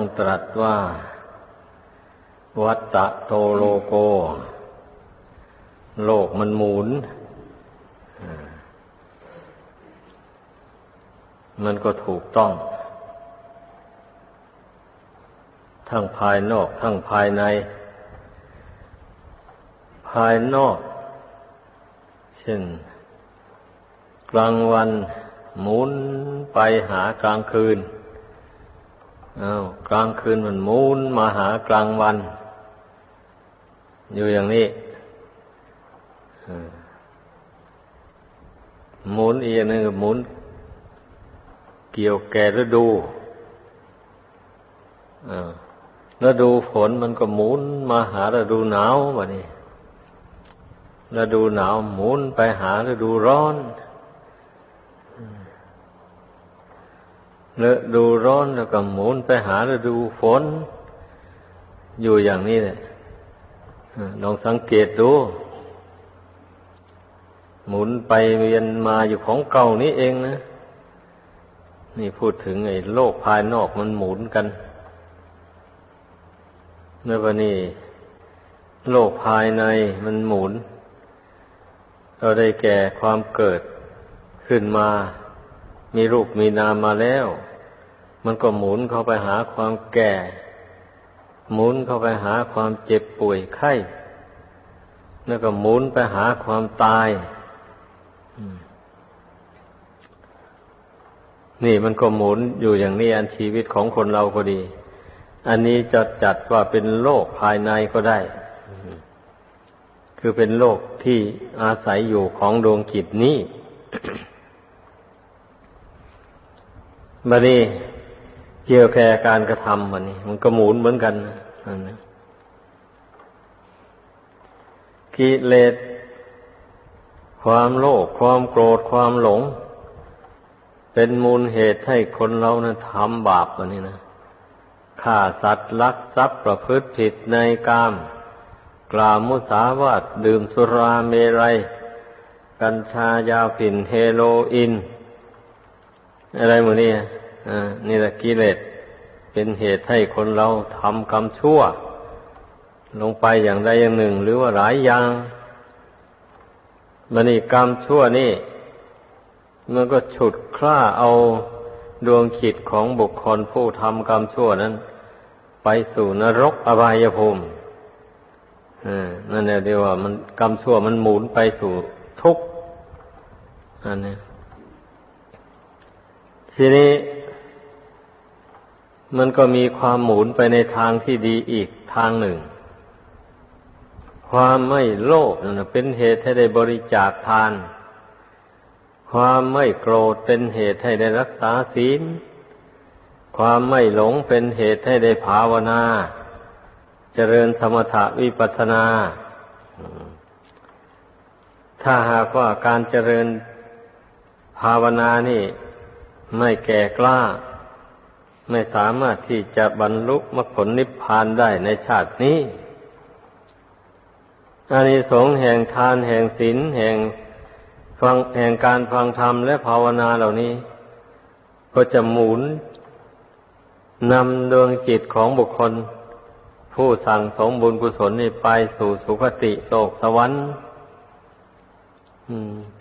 งตรัสว่า วัตตะโตโลโก โลกมันหมุน มันก็ถูกต้อง ทั้งภายนอกทั้งภายใน ภายนอก เช่น กลางวันหมุนไปหากลางคืน อา้าวกลางคืนมันมูนมาหากลางวัน อยู่อย่างนี้หมุนอีกนึงหมุน เกี่ยวแก่ฤดูฤดูฝนมันก็หมุนมาหาฤดูหนาววะนี่ฤดูหนาวหมุนไปหาฤดูร้อน ฤดูร้อนแล้วก็หมุนไปหาฤดูฝน อยู่อย่างนี้เลยลองสังเกตดู หมุนไปเวียนมาอยู่ของเก่านี้เองนะ นี่พูดถึงไอ้โลกภายนอกมันหมุนกันเมื่อวันนี้โลกภายในมันหมุน เราได้แก่ความเกิดขึ้นมา มีรูปมีนามมาแล้ว มันก็หมุนเข้าไปหาความแก่ หมุนเข้าไปหาความเจ็บป่วยไข้ แล้วก็หมุนไปหาความตายนี่มันก็หมุนอยู่อย่างนี้อันชีวิตของคนเราก็ดี อันนี้จะจัดว่าเป็นโลกภายในก็ได้ คือเป็นโลกที่อาศัยอยู่ของดวงจิตนี้ บัดนี้เกี่ยวแค่การกระทำมันนี่มันก็หมุนเหมือนกันนั่นนะกิเลสความโลภความโกรธความหลง เป็นมูลเหตุให้คนเรานะทำบาปอันนี้นะฆ่าสัตว์ลักทรัพย์ประพฤติผิดในกาม กล่าวมุสาวาทดื่มสุราเมรัย กัญชายาฝิ่นเฮโรอีนอะไรหมดนี่ นี่แหละกิเลสเป็นเหตุให้คนเราทำกรรมชั่ว ลงไปอย่างใดอย่างหนึ่ง หรือว่าหลายอย่างมันนี่กรรมชั่วนี่ มันก็ฉุดคล้าเอาดวงขิดของบุคคลผู้ทำกรรมชั่วนั้น ไปสู่นรกอบายภูมินั่นแหละเดียวว่ามันกรรมชั่วมันหมุนไปสู่ทุกข์อันนี้ทีนี้ มันก็มีความหมุนไปในทางที่ดีอีกทางหนึ่ง ความไม่โลภนั่นเป็นเหตุให้ได้บริจาคทาน ความไม่โกรธเป็นเหตุให้ได้รักษาศีล ความไม่หลงเป็นเหตุให้ได้ภาวนา เจริญสมถะวิปัสสนา ถ้าหากว่าการเจริญภาวนานี่ไม่แก่กล้า ไม่สามารถที่จะบรรลุมรรคผลนิพพานได้ในชาตินี้อานิสงส์แห่งทานแห่งศีลแห่งฟังแห่งการฟังธรรมและภาวนาเหล่านี้ ก็จะหมุนนำดวงจิตของบุคคล ผู้สั่งสมบุญกุศลนี้ไปสู่สุคติโลกสวรรค์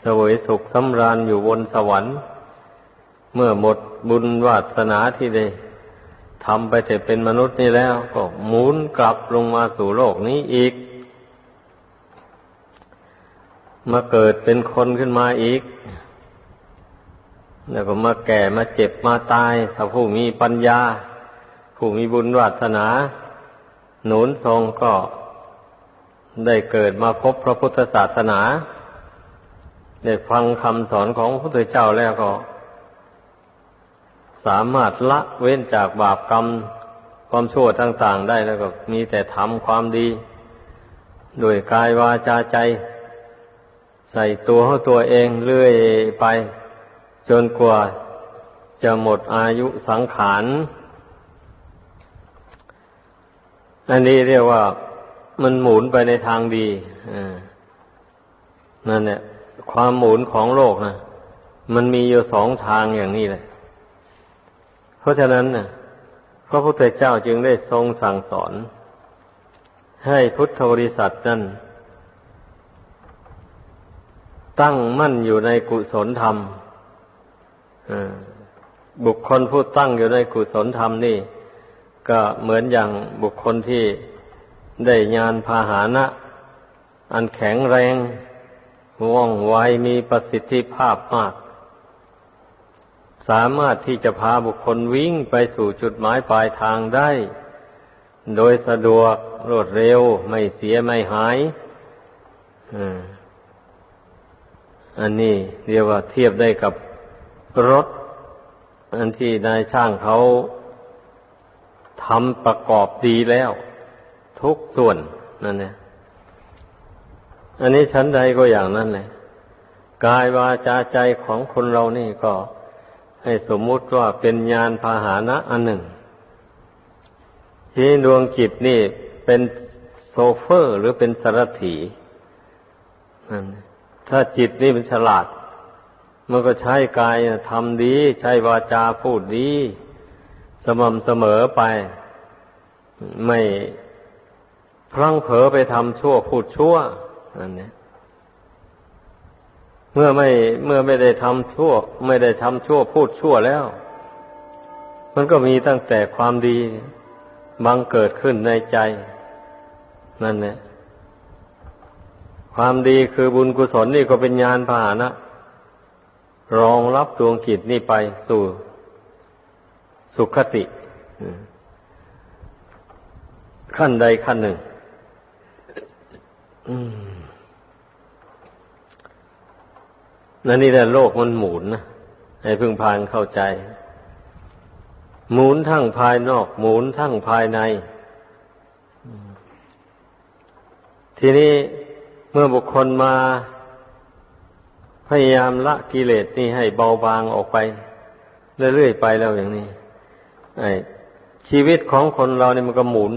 สวยสุขสำราญอยู่บนสวรรค์ เมื่อหมดบุญวาสนาที่ได้ทำไปแต่เป็นมนุษย์นี่แล้ว ก็หมุนกลับลงมาสู่โลกนี้อีก มาเกิดเป็นคนขึ้นมาอีก แล้วก็มาแก่มาเจ็บมาตายถ้าผู้มีปัญญา ผู้มีบุญวาสนา หนุนทรงก็ได้เกิดมาพบพระพุทธศาสนา ได้ฟังคำสอนของพระพุทธเจ้าแล้วก็ สามารถละเว้นจากบาปกรรมความชั่วต่าง ๆ ได้แล้วก็มีแต่ทำความดีโดยกายวาจาใจ ใส่ตัวเขาตัวเองเรื่อยไป จนกว่าจะหมดอายุสังขารอันนี้เรียกว่ามันหมุนไปในทางดีนั่นเนี่ยความหมุนของโลกนะมันมีอยู่สองทางอย่างนี้แหละ เพราะฉะนั้นน่ะพระพุทธเจ้าจึงได้ทรงสั่งสอน ให้พุทธบริษัทนั้นตั้งมั่นอยู่ในกุศลธรรมบุคคลผู้ตั้งอยู่ในกุศลธรรมนี่ ก็เหมือนอย่างบุคคลที่ได้ญาณพาหานะ อันแข็งแรงว่องไวมีประสิทธิภาพมาก สามารถที่จะพาบุคคลวิ่งไปสู่จุดหมายปลายทางได้ โดยสะดวกรวดเร็วไม่เสียไม่หายอันนี้เรียกว่าเทียบได้กับรถ อันที่นายช่างเขาทำประกอบดีแล้ว ทุกส่วนนั่นเนี่ยอันนี้ชั้นใดก็อย่างนั้นเลยกายวาจาใจของคนเรานี่ก็ ให้สมมุติว่าเป็นญาณพาหานะอันหนึ่ง ที่ดวงจิตนี่เป็นโซเฟอร์หรือเป็นสารถีนั่นถ้าจิตนี่มันฉลาด มันก็ใช้กายทำดี ใช้วาจาพูดดี สม่ำเสมอไป ไม่พลั้งเผลอไปทำชั่วพูดชั่วอันนี้ เมื่อไม่เมื่อไม่ได้ทำชั่ว ไม่ได้ทำชั่วพูดชั่วแล้ว มันก็มีตั้งแต่ความดีบังเกิดขึ้นในใจ นั่นแหละความดีคือบุญกุศลนี่ก็เป็นญาณพาหนะ รองรับดวงกิจนี่ไปสู่สุขติ ขั้นใดขั้นหนึ่ง นั่นนี่แหละโลกมันหมุนนะให้พึงพานเข้าใจ หมุนทั้งภายนอก หมุนทั้งภายใน ทีนี้เมื่อบุคคลมา พยายามละกิเลสนี่ให้เบาบางออกไป เรื่อยๆไปแล้วอย่างนี้ไอ้ชีวิตของคนเราเนี่ยมันก็หมุน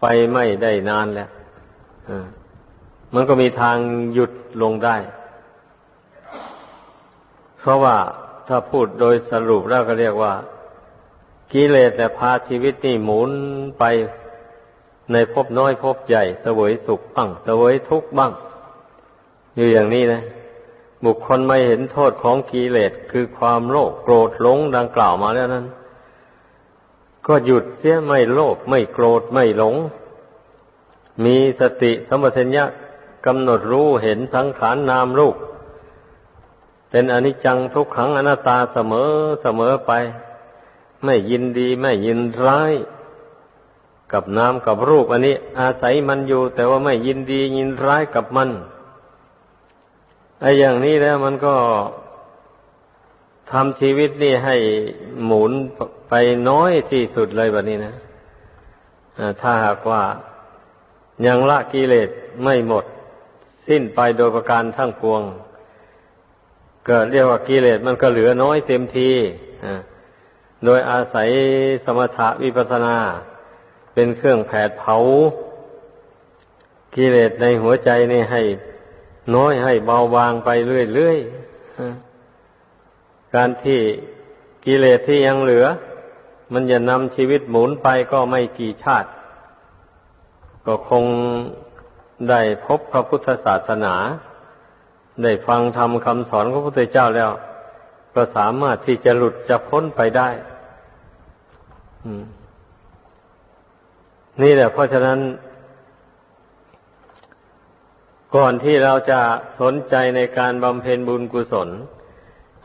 ไปไม่ได้นานแล้วมันก็มีทางหยุดลงได้ เพราะว่าถ้าพูดโดยสรุปแล้วก็เรียกว่า กิเลสแต่พาชีวิตนี่หมุนไปในภพน้อยภพใหญ่เสวยสุขบ้างเสวยทุกข์บ้าง อยู่อย่างนี้นะ บุคคลไม่เห็นโทษของกิเลสคือความโลภโกรธหลงดังกล่าวมาแล้วนั้น ก็หยุดเสียไม่โลภไม่โกรธไม่หลง มีสติสมบัติญะกำหนดรู้เห็นสังขารนนามรูป เป็นอนิจจังทุกขังอนัตตาเสมอเสมอไป ไม่ยินดีไม่ยินร้าย กับนามกับรูปอันนี้ อาศัยมันอยู่ แต่ว่าไม่ยินดียินร้ายกับมันไอ้อย่างนี้แล้วมันก็ทำชีวิตนี่ให้หมุนไปน้อยที่สุดเลยแบบนี้นะถ้าหากว่ายังละกิเลสไม่หมด สิ้นไปโดยประการทั้งปวง ก็เรียกว่ากิเลสมันก็เหลือน้อยเต็มทีโดยอาศัยสมถะวิปัสนา เป็นเครื่องแผดเผา กิเลสในหัวใจนี่ให้น้อยให้เบาบางไปเรื่อยๆการที่กิเลสที่ยังเหลือ มันจะนำชีวิตหมุนไปก็ไม่กี่ชาติ ก็คงได้พบพระพุทธศาสนา ได้ฟังธรรมคำสอนของพระพุทธเจ้าแล้ว ก็สามารถที่จะหลุดจะพ้นไปได้นี่แหละ เพราะฉะนั้น ก่อนที่เราจะสนใจในการบำเพ็ญบุญกุศล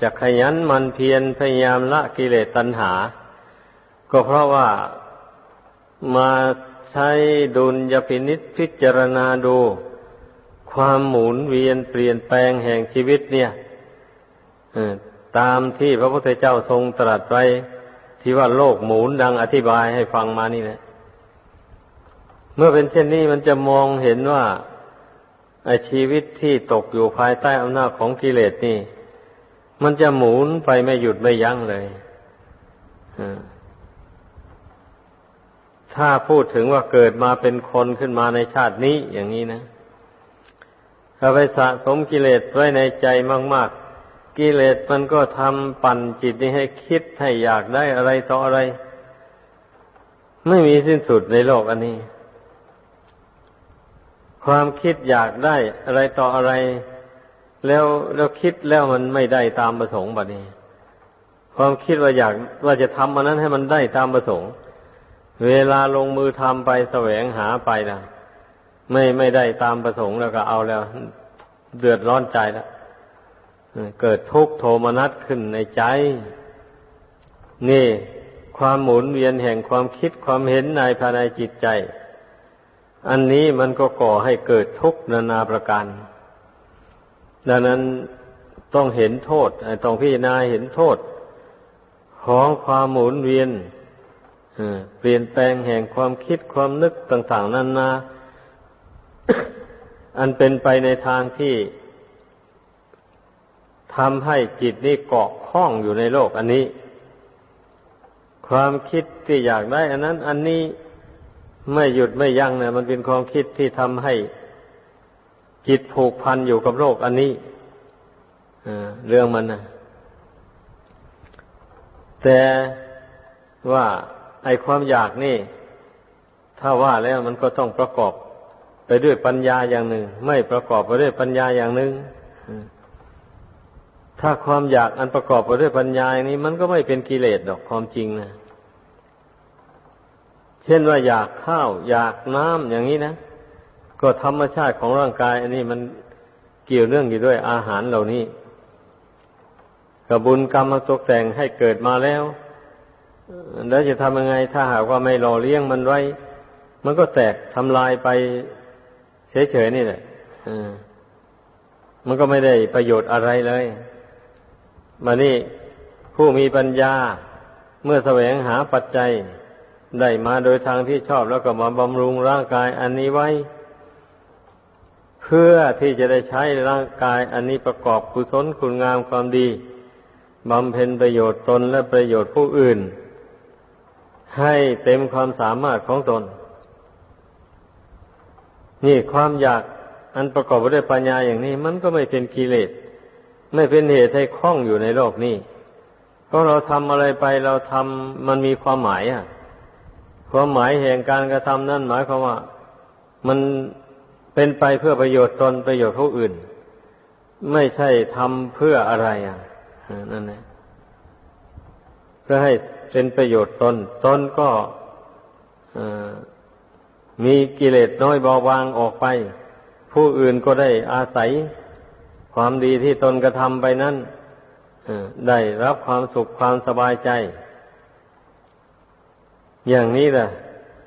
จะขยันมันเพียรพยายามละกิเลสตัณหา ก็เพราะว่ามาใช้ดุลยพินิษพิจารณาดู ความหมุนเวียนเปลี่ยนแปลงแห่งชีวิตเนี่ยตามที่พระพุทธเจ้าทรงตรัสไว้ที่ว่าโลกหมุนดังอธิบายให้ฟังมานี่แหละเมื่อเป็นเช่นนี้มันจะมองเห็นว่าอชีวิตที่ตกอยู่ภายใต้อำนาจของกิเลสนี่ มันจะหมุนไปไม่หยุดไม่ยั้งเลยถ้าพูดถึงว่าเกิดมาเป็นคนขึ้นมาในชาตินี้อย่างนี้นะ ถ้าไปสะสมกิเลสไว้ในใจมาก ๆ กิเลสมันก็ทำปั่นจิตนี้ให้คิดให้อยากได้อะไรต่ออะไร ไม่มีสิ้นสุดในโลกอันนี้ ความคิดอยากได้อะไรต่ออะไร แล้วแล้วคิดแล้วมันไม่ได้ตามประสงค์แบบนี้ ความคิดว่าอยากว่าจะทำอันนั้นให้มันได้ตามประสงค์ เวลาลงมือทำไปแสวงหาไปนะ ไม่ไม่ได้ตามประสงค์แล้วก็เอาแล้ว เดือดร้อนใจแล้วเกิดทุกข์โทมนัสขึ้นในใจ นี่ ความหมุนเวียนแห่งความคิดความเห็นในภายในจิตใจ อันนี้มันก็ก่อให้เกิดทุกข์นานาประการ ดังนั้นต้องเห็นโทษต้องพิจารณาเห็นโทษ ของความหมุนเวียนเปลี่ยนแปลงแห่งความคิดความนึกต่าง ๆนานา อันเป็นไปในทางที่ทำให้จิตนี้เกาะข้องอยู่ในโลกอันนี้ ความคิดที่อยากได้อันนั้น อันนี้ไม่หยุดไม่ยั้งเนี่ยมันเป็นความคิดที่ทำให้จิตผูกพันอยู่กับโลกอันนี้เรื่องมันนะแต่ว่าไอความอยากนี่ ถ้าว่าแล้วมันก็ต้องประกอบ ไปด้วยปัญญาอย่างหนึ่ง ไม่ประกอบไปด้วยปัญญาอย่างหนึ่งถ้าความอยากอันประกอบไปด้วยปัญญาอย่างนี้ มันก็ไม่เป็นกิเลสดอกความจริงนะเช่นว่าอยากข้าว อยากน้ำอย่างนี้นะก็ธรรมชาติของร่างกาย อันนี้มันเกี่ยวเนื่องอยู่ด้วยอาหารเหล่านี้กระบุญกรรมมาตกแต่งให้เกิดมาแล้วแล้วจะทำยังไง ถ้าหากว่าไม่หล่อเลี้ยงมันไว้ มันก็แตกทำลายไป เฉยๆนี่แหละมันก็ไม่ได้ประโยชน์อะไรเลย มานี่ผู้มีปัญญาเมื่อแสวงหาปัจจัย ได้มาโดยทางที่ชอบแล้วก็มาบำรุงร่างกายอันนี้ไว้ เพื่อที่จะได้ใช้ร่างกายอันนี้ประกอบกุศลคุณงามความดีบำเพ็ญประโยชน์ตนและประโยชน์ผู้อื่น ให้เต็มความสามารถของตน นี่ความอยากอันประกอบไปด้วยปัญญาอย่างนี้ มันก็ไม่เป็นกิเลส ไม่เป็นเหตุให้คล้องอยู่ในโลกนี้เพราะเราทำอะไรไปเราทำมันมีความหมายอะ ความหมายแห่งการกระทำนั่นหมายความว่า มันเป็นไปเพื่อประโยชน์ตนประโยชน์ผู้อื่น ไม่ใช่ทำเพื่ออะไรอะนั่นแหละเพื่อให้เป็นประโยชน์ตนตนก็ มีกิเลสน้อยเบาบางออกไป ผู้อื่นก็ได้อาศัยความดีที่ตนกระทำไปนั้นได้รับความสุขความสบายใจ อย่างนี้แหละ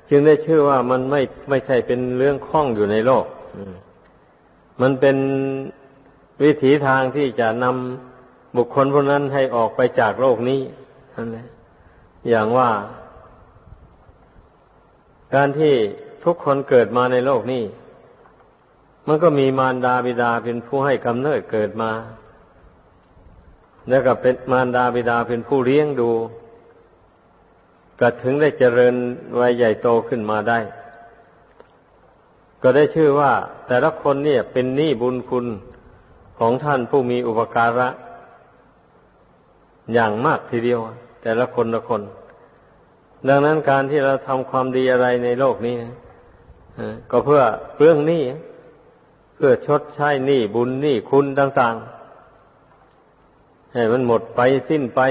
จึงได้ชื่อว่ามันไม่ไม่ใช่เป็นเรื่องคล้องอยู่ในโลกมันเป็นวิถีทางที่จะนำบุคคลพวกนั้นให้ออกไปจากโลกนี้นั่นแหละอย่างว่า การที่ ทุกคนเกิดมาในโลกนี้ มันก็มีมารดาบิดาเป็นผู้ให้กำเนิดเกิดมา แล้วก็เป็นมารดาบิดาเป็นผู้เลี้ยงดูก็ถึงได้เจริญวัยใหญ่โตขึ้นมาได้ ก็ได้ชื่อว่า แต่ละคนเนี่ยเป็นหนี้บุญคุณของท่านผู้มีอุปการะ อย่างมากทีเดียว แต่ละคนละคน ดังนั้นการที่เราทำความดีอะไรในโลกนี้ ก็เพื่อเรื่องหนี้เพื่อชดใช้หนี้บุญหนี้คุณต่างๆให้มันหมดไปสิ้นไป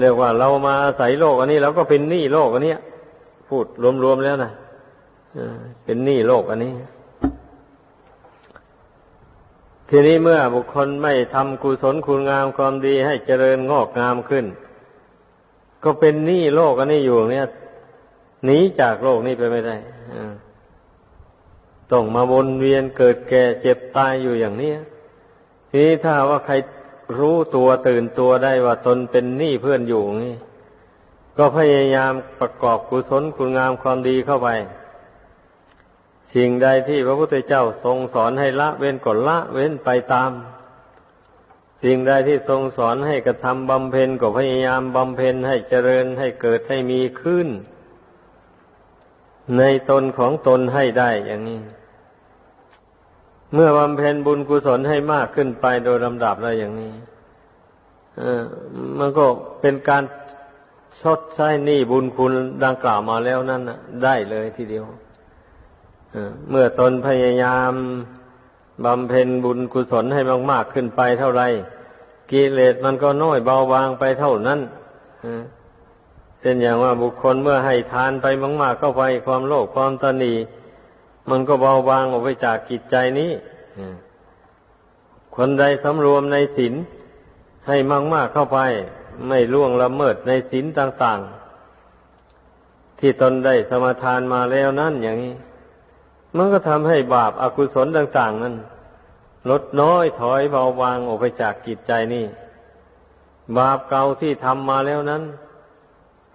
เรียกว่าเรามาอาศัยโลกอันนี้เราก็เป็นหนี้โลกอันนี้พูดรวมๆแล้วนะเป็นหนี้โลกอันนี้ ทีนี้เมื่อบุคคลไม่ทำกุศลคุณงามความดีให้เจริญงอกงามขึ้น ก็เป็นหนี้โลกอันนี้อยู่เนี่ย หนีจากโลกนี้ไปไม่ได้ต้องมาวนเวียนเกิดแก่เจ็บตายอยู่อย่างนี้ทีนี้ถ้าว่าใครรู้ตัวตื่นตัวได้ว่าตนเป็นหนี้เพื่อนอยู่นี่ก็พยายามประกอบกุศลคุณงามความดีเข้าไป สิ่งใดที่พระพุทธเจ้าทรงสอนให้ละเว้นก็ละเว้นไปตาม สิ่งใดที่ทรงสอนให้กระทำบำเพ็ญก็พยายามบำเพ็ญให้เจริญให้เกิดให้มีขึ้น ในตนของตนให้ได้อย่างนี้ เมื่อบำเพ็ญบุญกุศลให้มากขึ้นไปโดยลำดับแล้วอย่างนี้มันก็เป็นการชดใช้หนี้บุญคุณดังกล่าวมาแล้วนั่นได้เลยทีเดียวเมื่อตนพยายามบำเพ็ญบุญกุศลให้มาก ๆ ขึ้นไปเท่าไรกิเลสมันก็น้อยเบาบางไปเท่านั้น เช่นอย่างว่าบุคคลเมื่อให้ทานไปมากๆเข้าไปความโลภความตนีมันก็เบาบางออกไปจากกิจใจนี้คนใดสำรวมในศีลให้มากๆเข้าไป ไม่ล่วงละเมิดในศีลต่าง ๆ ที่ตนได้สมาทานมาแล้วนั่นอย่างนี้ มันก็ทำให้บาปอากุศลต่าง ๆ นั้นลดน้อยถอยเบาบางออกไปจากกิจใจนี่ บาปเก่าที่ทำมาแล้วนั้น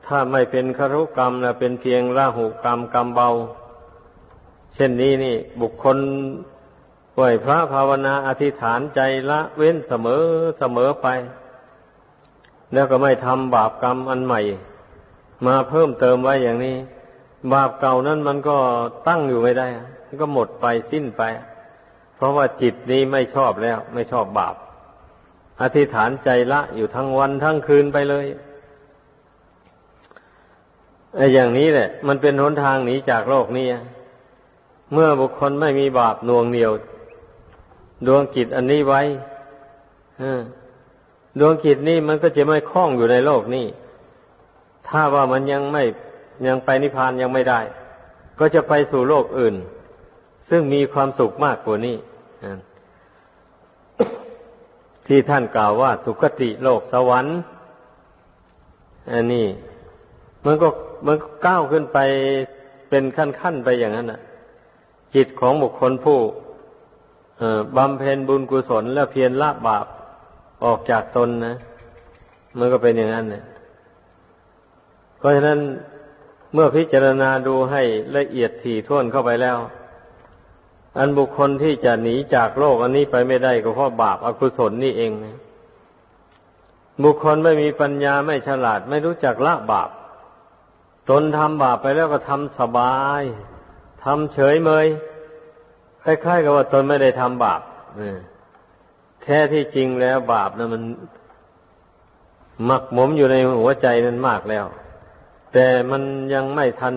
ถ้าไม่เป็นคารุกรรมนะเป็นเพียงละหุกรรมกรรมเบา เช่นนี้นี่ บุคคลไหวพระภาวนาอธิษฐานใจละเว้นเสมอเสมอไป แล้วก็ไม่ทำบาปกรรมอันใหม่ มาเพิ่มเติมไว้อย่างนี้ บาปเก่านั้นมันก็ตั้งอยู่ไม่ได้มันก็หมดไปสิ้นไป เพราะว่าจิตนี้ไม่ชอบแล้ว ไม่ชอบบาป อธิษฐานใจละอยู่ทั้งวันทั้งคืนไปเลย ไอ้อย่างนี้แหละ มันเป็นหนทางหนีจากโลกนี้ เมื่อบุคคลไม่มีบาปน่วงเหนียว ดวงจิตอันนี้ไว้ดวงจิตนี้มันก็จะไม่คล้องอยู่ในโลกนี้ ถ้าว่ามันยังไม่ยังไปนิพพานยังไม่ได้ ก็จะไปสู่โลกอื่น ซึ่งมีความสุขมากกว่านี้ที่ท่านกล่าวว่าสุคติโลกสวรรค์อันนี้ มันก็ มันก้าวขึ้นไปเป็นขั้นๆไปอย่างนั้นน่ะ จิตของบุคคลผู้บำเพ็ญบุญกุศลแล้วเพียรละบาปออกจากตนนะมันก็เป็นอย่างนั้นเนี่ยเพราะฉะนั้นเมื่อพิจารณาดูให้ละเอียดถี่ถ้วนเข้าไปแล้ว อันบุคคลที่จะหนีจากโลกอันนี้ไปไม่ได้ก็เพราะบาปอากุศลนี่เองนะบุคคลไม่มีปัญญาไม่ฉลาดไม่รู้จักละบาป ตนทำบาปไปแล้วก็ทำสบายทำเฉยเมยคล้ายๆกับว่าตนไม่ได้ทำบาปแท้ที่จริงแล้วบาปนะมันหมักหมมอยู่ในหัวใจนั้นมากแล้ว แต่มันยังไม่ทัน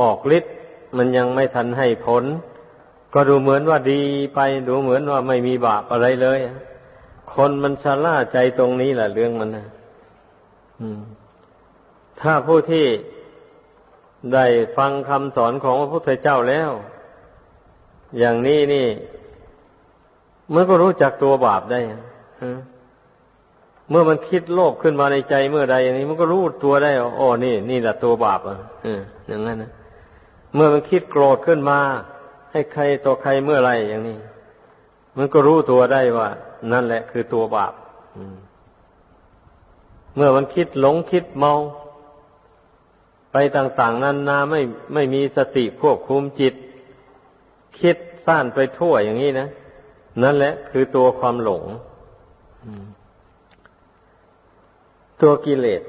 ออกฤทธิ์มันยังไม่ทันให้ผล ก็ดูเหมือนว่าดีไป ดูเหมือนว่าไม่มีบาปอะไรเลย คนมันชะล่าใจตรงนี้แหละเรื่องมันนะ ถ้าผู้ที่ได้ฟังคำสอนของพระพุทธเจ้าแล้ว อย่างนี้นี่มันก็รู้จักตัวบาปได้เมื่อมันคิดโลภขึ้นมาในใจเมื่อใดอย่างนี้มันก็รู้ตัวได้อ๋อนี่ นี่แหละตัวบาปอะอย่างนั้นนะเมื่อมันคิดโกรธขึ้นมา ให้ใครต่อใครเมื่อไรอย่างนี้ มันก็รู้ตัวได้ว่า นั่นแหละคือตัวบาปเมื่อมันคิดหลงคิดเมา ไปต่าง ๆ นั้นนาไม่ไม่มีสติควบคุมจิต คิดซ่านไปทั่วอย่างนี้นะนั่นแหละคือตัวความหลง ตัวกิเลส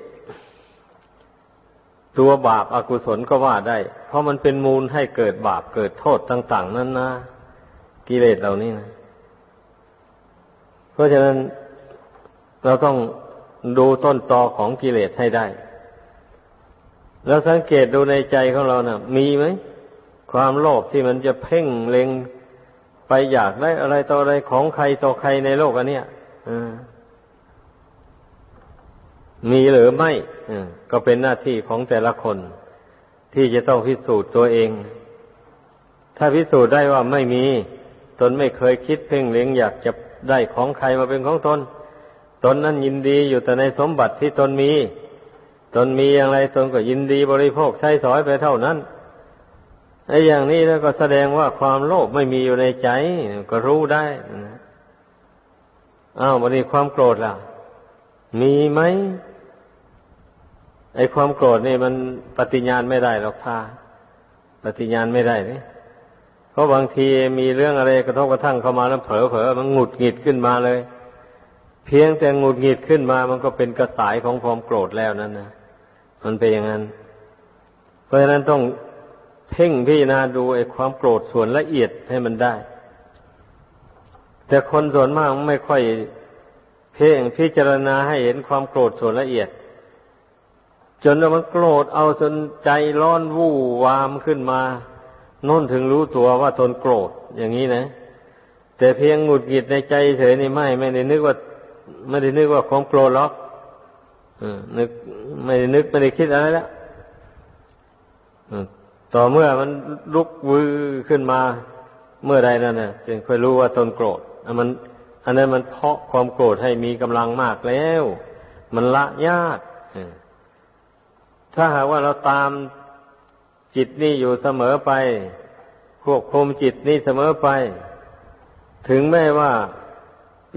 ตัวบาปอากุศลก็ว่าได้ เพราะมันเป็นมูลให้เกิดบาปเกิดโทษต่าง ๆ นั่นนะกิเลสเหล่านี้นะ เพราะฉะนั้นเราต้องดูต้นตอของกิเลสให้ได้ แล้วสังเกตดูในใจของเรานะ่ะ มีไหม ความโลภที่มันจะเพ่งเล็งไปอยากได้อะไรต่ออะไรของใครต่อใครในโลกอันเนี้ยมีหรือไม่ก็เป็นหน้าที่ของแต่ละคน ที่จะต้องพิสูจน์ตัวเอง ถ้าพิสูจน์ได้ว่าไม่มี ตนไม่เคยคิดเพ่งเล็งอยากจะได้ของใครมาเป็นของตน ตนนั้นยินดีอยู่แต่ในสมบัติที่ตนมี ตนมีอย่างไรตนก็ยินดีบริโภคใช้สอยไปเท่านั้นไอ้อย่างนี้แล้วก็แสดงว่าความโลภไม่มีอยู่ในใจก็รู้ได้อ้าววันนี้ความโกรธล่ะ มีไหมไอ้ความโกรธนี่มันปฏิญาณไม่ได้หรอกพาปฏิญาณไม่ได้เนี่ยเพราะบางทีมีเรื่องอะไรกระทบกระทั่งเข้ามาแล้วเผลอเผลอมันหงุดหงิดขึ้นมาเลย เพียงแต่หงุดหงิดขึ้นมามันก็เป็นกระสายของความโกรธแล้วนั่นนะมันเป็นอย่างนั้น เพราะฉะนั้นต้องเพ่งพิจารณาดูไอ้ความโกรธส่วนละเอียดให้มันได้ แต่คนส่วนมากไม่ค่อย เพ่งพิจารณาให้เห็นความโกรธส่วนละเอียด จนมันโกรธเอาจนใจร้อนวู่วามขึ้นมาน่นถึงรู้ตัวว่าตนโกรธอย่างนี้นะ แต่เพียงหงุดหงิดในใจเฉยนี่ไม่ไม่ได้นึกว่า ไม่ได้นึกว่าความโกรธหรอกนึกไม่ได้นึกไม่ได้คิดอะไรแล้วต่อเมื่อมันลุกวือขึ้นมาเมื่อใดนั่นน่ะจึงค่อยรู้ว่าตนโกรธอันมัน อันนั้นมันเพาะความโกรธให้มีกำลังมากแล้ว มันละยากถ้าหากว่าเราตามจิตนี่อยู่เสมอไปควบคุมจิตนี่เสมอไป ถึงแม้ว่า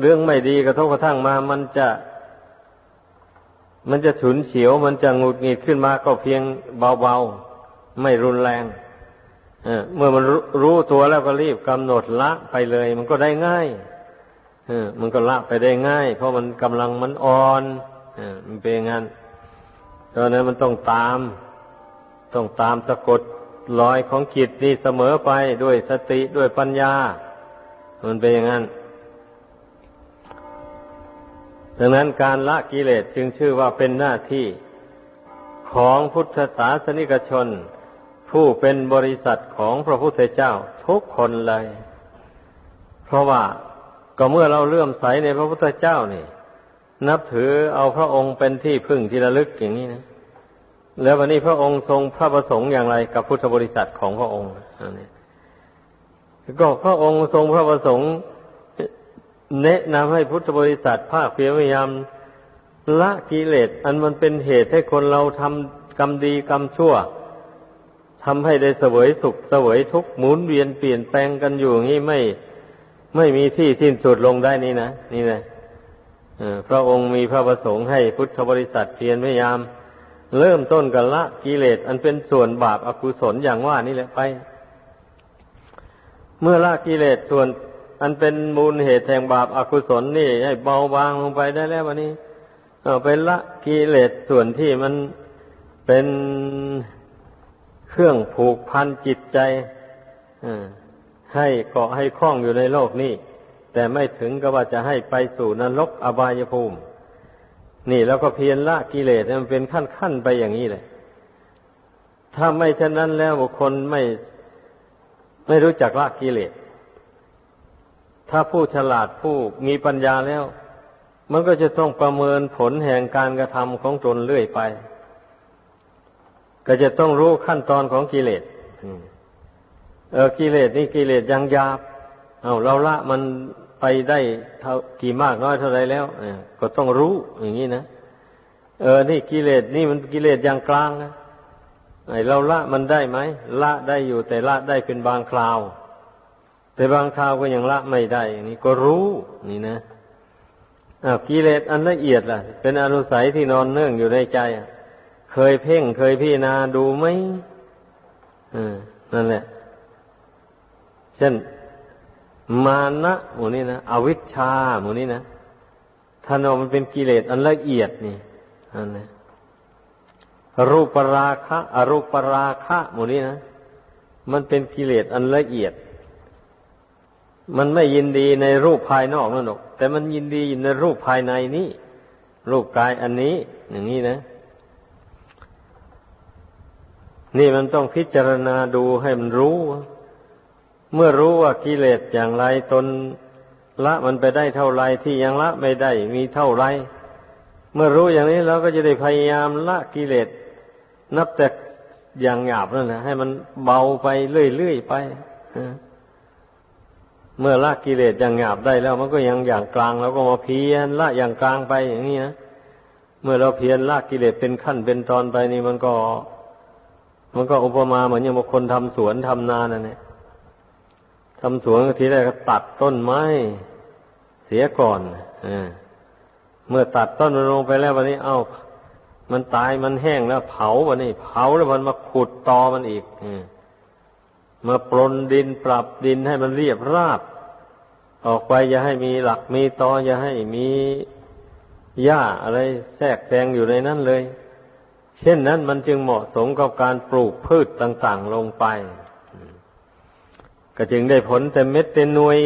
เรื่องไม่ดีกระทบกระทั่งมา มันจะ มันจะฉุนเฉียว มันจะงุดหงิดขึ้นมาก็เพียงเบาๆ ไม่รุนแรงเมื่อมันรู้ตัวแล้วก็รีบกำหนดละไปเลย มันก็ได้ง่ายมันก็ละไปได้ง่าย เพราะมันกำลังมันอ่อนมันเป็นงั้นตอนนั้นมันต้องตาม ต้องตามสะกดรอยของจิตนี่เสมอไปด้วยสติด้วยปัญญา มันเป็นอย่างนั้น ดังนั้นการละกิเลสจึงชื่อว่าเป็นหน้าที่ของพุทธศาสนิกชน ผู้เป็นบริษัทของพระพุทธเจ้าทุกคนเลย เพราะว่าก็เมื่อเราเลื่อมใสในพระพุทธเจ้านี่ นับถือเอาพระองค์เป็นที่พึ่งที่ระลึกอย่างนี้นะแล้ววันนี้พระองค์ทรงพระประสงค์อย่างไรกับพุทธบริษัทของพระองค์อันนี้ก็พระองค์ทรงพระประสงค์ แนะนำให้พุทธบริษัทภาคเพียรพยายามละกิเลสอันมันเป็นเหตุให้คนเราทำกรรมดีกรรมชั่วทำให้ได้เสวยสุขเสวยทุกข์หมุนเวียนเปลี่ยนแปลงกันอยู่อย่างนี้ไม่ไม่มีที่สิ้นสุดลงได้นี่นะนี่นะพระองค์มีพระประสงค์ให้พุทธบริษัทเพียรพยายาม เริ่มต้นกันละกิเลสอันเป็นส่วนบาปอากุศลอย่างว่านี่แหละไป เมื่อละกิเลสส่วน อันเป็นมูลเหตุแห่งบาปอากุศลนี่ ให้เบาบางลงไปได้แล้ววันนี้เอาไปละกิเลสส่วนที่มันเป็นเครื่องผูกพันจิตใจให้เกาะให้คล้องอยู่ในโลกนี้ แต่ไม่ถึงกับว่าจะให้ไปสู่นรกอบายภูมิ นี่แล้วก็เพียรละกิเลสมันเป็นขั้นขั้นไปอย่างนี้เลยถ้าไม่เช่นนั้นแล้วบุคคลไม่ไม่รู้จักละกิเลส ถ้าผู้ฉลาดผู้มีปัญญาแล้ว มันก็จะต้องประเมินผลแห่งการกระทำของตนเรื่อยไป ก็จะต้องรู้ขั้นตอนของกิเลสเออกิเลสนี่กิเลสยังหยาบ เอาเราละมันไปได้เท่ากี่มากน้อยเท่าไรแล้วก็ต้องรู้อย่างนี้นะเออ นี่กิเลสนี่มันกิเลสอย่างกลางนะไอเราละมันได้ไหมละได้อยู่แต่ละได้เป็นบางคราว แต่บางคราวก็ยังละไม่ได้อย่างนี้ก็รู้ นี่นะอ้าวกิเลสอันละเอียดล่ะ เป็นอนุสัยที่นอนเนื่องอยู่ในใจเคยเพ่งเคยพิจารณาดูไหมอ่านั่นแหละ เช่น มานะหมูนี้นะอวิชชาหมูนี้นะท่านว่ามันเป็นกิเลสอันละเอียดนี่อันนี้รูปราคะ อรูปราคะหมูนี้นะมันเป็นกิเลสอันละเอียด มันไม่ยินดีในรูปภายนอกนั่นหรอกแต่มันยินดีในรูปภายในนี้ รูปกายอันนี้ อย่างนี้นะ นี่มันต้องพิจารณาดูให้มันรู้ เมื่อรู้ว่ากิเลสอย่างไรตนละมันไปได้เท่าไรที่ยังละไม่ได้มีเท่าไร เมื่อรู้อย่างนี้เราก็จะได้พยายามละกิเลสนับแต่อย่างหยาบนั่นแหละให้มันเบาไปเรื่อยๆไป เมื่อละกิเลสอย่างหยาบได้แล้ว มันก็ยังอย่างกลางเราก็มาเพียรละอย่างกลางไปอย่างนี้นะเมื่อเราเพียรละกิเลสเป็นขั้นเป็นตอนไปนี่มันก็ มันก็อุปมาเหมือนอย่างบางคนทำสวนทำนานั่นแหละทำสวนทีแรกก็ตัดต้นไม้เสียก่อนอเมื่อตัดต้นมันลงไปแล้ววันนี้ เอา้า มันตายมันแห้งแล้ว เผาวันนี้ เผาแล้วมันมาขุดตอมันอีกอมาปลนดินปรับดินให้มันเรียบราบ ออกไปอย่าให้มีหลักมีตออย่าให้มีหญ้าอะไรแทรกแซงอยู่ในนั้นเลย เช่นนั้นมันจึงเหมาะสมกับการปลูกพืชต่าง ๆ ลงไป ก็จึงได้ผลเต็มเม็ดเต็มหน่วย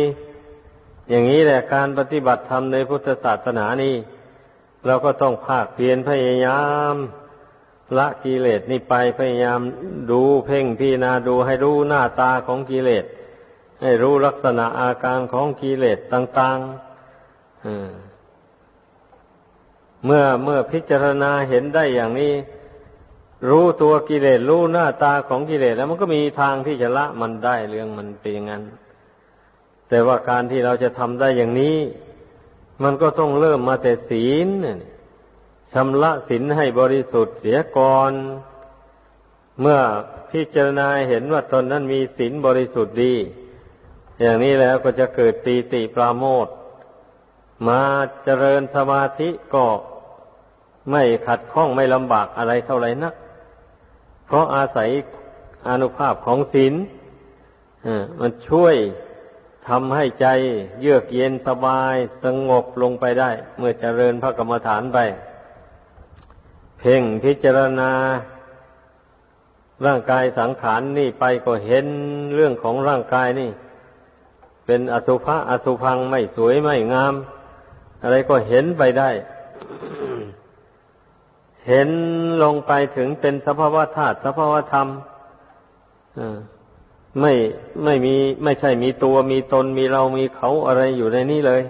อย่างนี้แหละการปฏิบัติธรรมในพุทธศาสนานี้เราก็ต้องภาคเพียรพยายาม ละกิเลสนี่ไปพยายามดูเพ่งพิจารณาดูให้รู้หน้าตาของกิเลส ให้รู้ลักษณะอาการของกิเลสต่างๆเมื่อเมื่อพิจารณาเห็นได้อย่างนี้ รู้ตัวกิเลสรู้หน้าตาของกิเลสแล้วมันก็มีทางที่จะละมันได้เรื่องมันเป็นอย่างนั้น แต่ว่าการที่เราจะทำได้อย่างนี้ มันก็ต้องเริ่มมาแต่ศีลชำระศีลให้บริสุทธิ์เสียก่อนเมื่อพิจารณาเห็นว่าตนนั้นมีศีลบริสุทธิ์ดี อย่างนี้แล้วก็จะเกิดปีติปราโมทมาเจริญสมาธิก็ไม่ขัดข้องไม่ลำบากอะไรเท่าไหร่นัก เพราะอาศัยอนุภาพของศีลมันช่วยทำให้ใจเยือกเย็นสบายสงบลงไปได้ เมื่อเจริญพระกรรมฐานไป เพ่งพิจารณา ร่างกายสังขารนนี่ไปก็เห็นเรื่องของร่างกายนี่ เป็นอสุภะอสุพังไม่สวยไม่งาม อะไรก็เห็นไปได้ เห็นลงไปถึงเป็นสภาวะธาตุสภาวะธรรมไม่ไม่มีไม่ใช่มีตัวมีตนมีเรามีเขาอะไรอยู่ในนี้เลย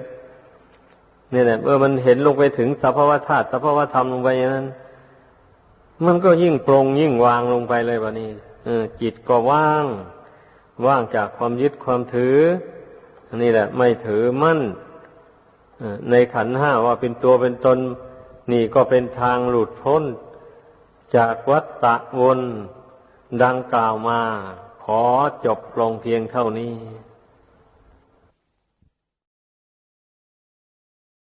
เนี่ยแหละเมื่อมันเห็นลงไปถึงสภาวธาตุสภาวธรรมลงไปอย่างนั้น มันก็ยิ่งปรงยิ่งวางลงไปเลยวะนี่จิตก็ว่าง ว่างจากความยึดความถือ นี่แหละ ไม่ถือมั่นในขันห้าว่าเป็นตัวเป็นตน นี่ก็เป็นทางหลุดพ้น จากวัฏฏะวนดังกล่าวมา ขอจบลงเพียงเท่านี้